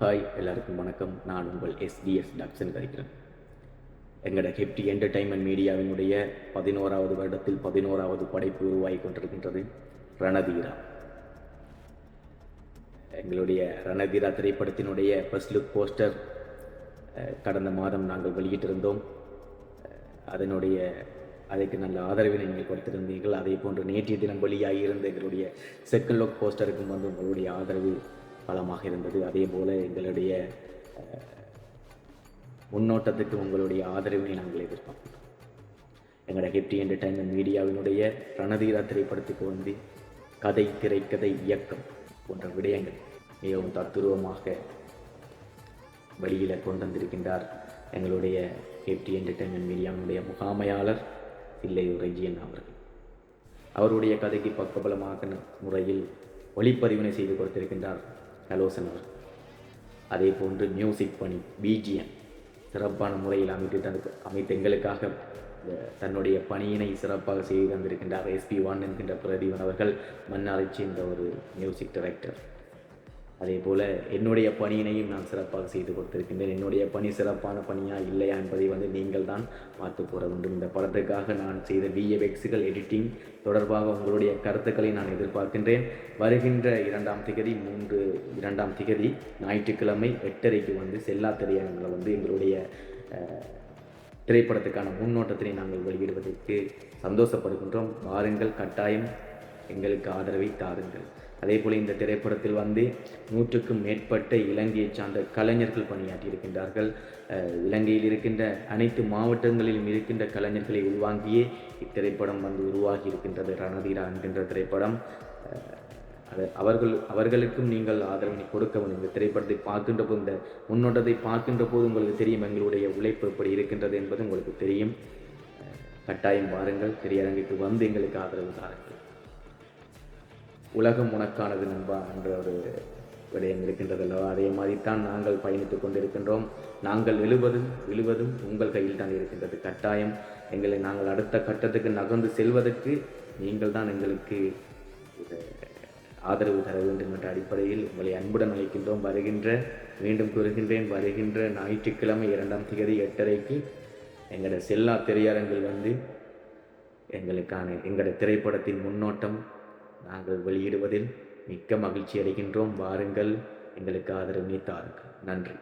Hi எல்லாருக்கும் வணக்கம். நான் உங்கள் எஸ்டிஎஸ் டப்சன் கரிக்கிறேன் எங்களோட ஹெப்டி என்டர்டைன்மெண்ட் மீடியாவினுடைய பதினோராவது வருடத்தில் பதினோராவது படைப்பு உருவாகி கொண்டிருக்கின்றது ரணதீரா. எங்களுடைய ரணதீரா திரைப்படத்தினுடைய ஃபர்ஸ்ட் லுக் போஸ்டர் கடந்த மாதம் நாங்கள் வெளியிட்டிருந்தோம். அதனுடைய அதற்கு நல்ல ஆதரவினை நீங்கள் கொடுத்திருந்தீர்கள். அதே போன்று நேற்றைய தினம் வெளியாகி இருந்த எங்களுடைய செகண்ட் லுக் போஸ்டருக்கும் வந்து உங்களுடைய ஆதரவு பலமாக இருந்தது. அதே போல் எங்களுடைய முன்னோட்டத்துக்கு உங்களுடைய ஆதரவை நாங்கள் எதிர்பார்க்கிறோம். எங்களோட ஹெப்டி என்டர்டைன்மெண்ட் மீடியாவினுடைய ரணதீரா திரைப்படத்துக்கு வந்து கதை திரைக்கதை இயக்கம் போன்ற விடயங்கள் மிகவும் தத்துருவமாக வெளியில் கொண்டு வந்திருக்கின்றார் எங்களுடைய ஹெப்டி என்டர்டைன்மெண்ட் மீடியாவினுடைய முகாமையாளர் தில்லையூர் ரெஜியன் அவர்கள். அவருடைய கதைக்கு பக்கபலமாக முறையில் ஒளிப்பதிவினை செய்து கொடுத்திருக்கின்றார் ஆலோசனர் அதே போன்று மியூசிக் பணி பிஜிஎம் சிறப்பான முறையில் அமைத்து தந்து அமைத்து எங்களுக்காக தன்னுடைய பணியினை சிறப்பாக செய்து தந்திருக்கின்றார் எஸ்பி ஒன் என்கின்ற பிரதீபன் அவர்கள் மன்னாரை சேர்ந்த ஒரு மியூசிக் டைரக்டர் அதே போல் என்னுடைய பணியினையும் நான் சிறப்பாக செய்து கொடுத்திருக்கின்றேன். என்னுடைய பணி சிறப்பான பணியா இல்லையா என்பதை வந்து நீங்கள் தான் பார்த்து கூற வேண்டும். இந்த படத்துக்காக நான் செய்த விஎஃப்எக்ஸுகள் எடிட்டிங் தொடர்பாக உங்களுடைய கருத்துக்களை நான் எதிர்பார்க்கின்றேன். வருகின்ற இரண்டாம் திகதி மூன்று இரண்டாம் திகதி ஞாயிற்றுக்கிழமை எட்டரைக்கு வந்து செல்லா திரையரங்கில் வந்து எங்களுடைய திரைப்படத்துக்கான முன்னோட்டத்தினை நாங்கள் வெளியிடுவதற்கு சந்தோஷப்படுகின்றோம். வாருங்கள் கட்டாயம் எங்களுக்கு ஆதரவை தாருங்கள். அதே போல் இந்த திரைப்படத்தில் வந்து நூற்றுக்கும் மேற்பட்ட இலங்கையைச் சார்ந்த கலைஞர்கள் பணியாற்றியிருக்கின்றார்கள். இலங்கையில் இருக்கின்ற அனைத்து மாவட்டங்களிலும் இருக்கின்ற கலைஞர்களை உள்வாங்கியே இத்திரைப்படம் வந்து உருவாகி இருக்கின்றது ரணதீரா என்கின்ற திரைப்படம். அது அவர்கள் அவர்களுக்கும் நீங்கள் ஆதரவினை கொடுக்க வேண்டும். இந்த திரைப்படத்தை பார்க்கின்ற போது இந்த முன்னோட்டத்தை பார்க்கின்ற போது உங்களுக்கு தெரியும் எங்களுடைய உழைப்பு எப்படி இருக்கின்றது என்பது உங்களுக்கு தெரியும். கட்டாயம் வாருங்கள். திரையரங்குக்கு வந்து எங்களுக்கு ஆதரவு தாருங்கள். உலகம் உனக்கானது நண்பா என்ற ஒரு விடயம் இருக்கின்றதல்லவா? அதே மாதிரி தான் நாங்கள் பயணித்துக் கொண்டிருக்கின்றோம். நாங்கள் எழுவதும் விழுவதும் உங்கள் கையில் தான் இருக்கின்றது. கட்டாயம் எங்களை நாங்கள் அடுத்த கட்டத்துக்கு நகர்ந்து செல்வதற்கு நீங்கள் தான் எங்களுக்கு ஆதரவு தர வேண்டும் என்ற அடிப்படையில் உங்களை அன்புடன் அழைக்கின்றோம். வருகின்ற மீண்டும் கூறுகின்றேன் வருகின்ற ஞாயிற்றுக்கிழமை இரண்டாம் தேதி எட்டரைக்கு எங்களோட செல்லா திரையரங்கில் வந்து எங்களுக்கான எங்களோட திரைப்படத்தின் முன்னோட்டம் நாங்கள் வெளியிடுவதில் மிக்க மகிழ்ச்சி அடைகின்றோம் வாருங்கள். எங்களுக்கு ஆதரவு நீத்தாருங்கள் நன்றி.